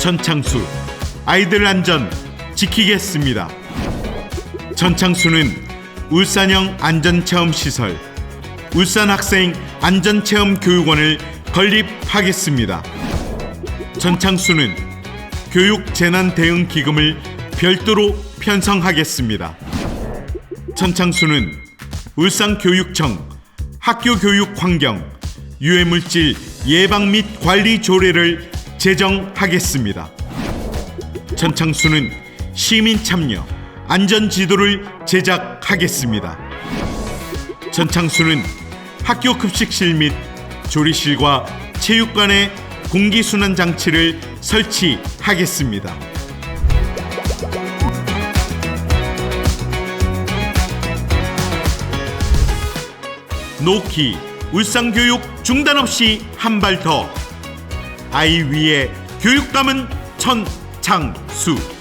전창수 아이들 안전 지키겠습니다. 전창수는 울산형 안전체험 시설 울산학생 안전체험 교육원을 건립하겠습니다. 전창수는 교육재난대응기금을 별도로 편성하겠습니다. 전창수는 울산교육청 학교교육환경 유해물질 예방 및 관리 조례를 제정하겠습니다. 전창수는 시민 참여 안전 지도를 제작하겠습니다. 전창수는 학교 급식실 및 조리실과 체육관에 공기순환 장치를 설치하겠습니다. 노키 울산교육 중단 없이 한 발 더 아이 위에 교육감은 천창수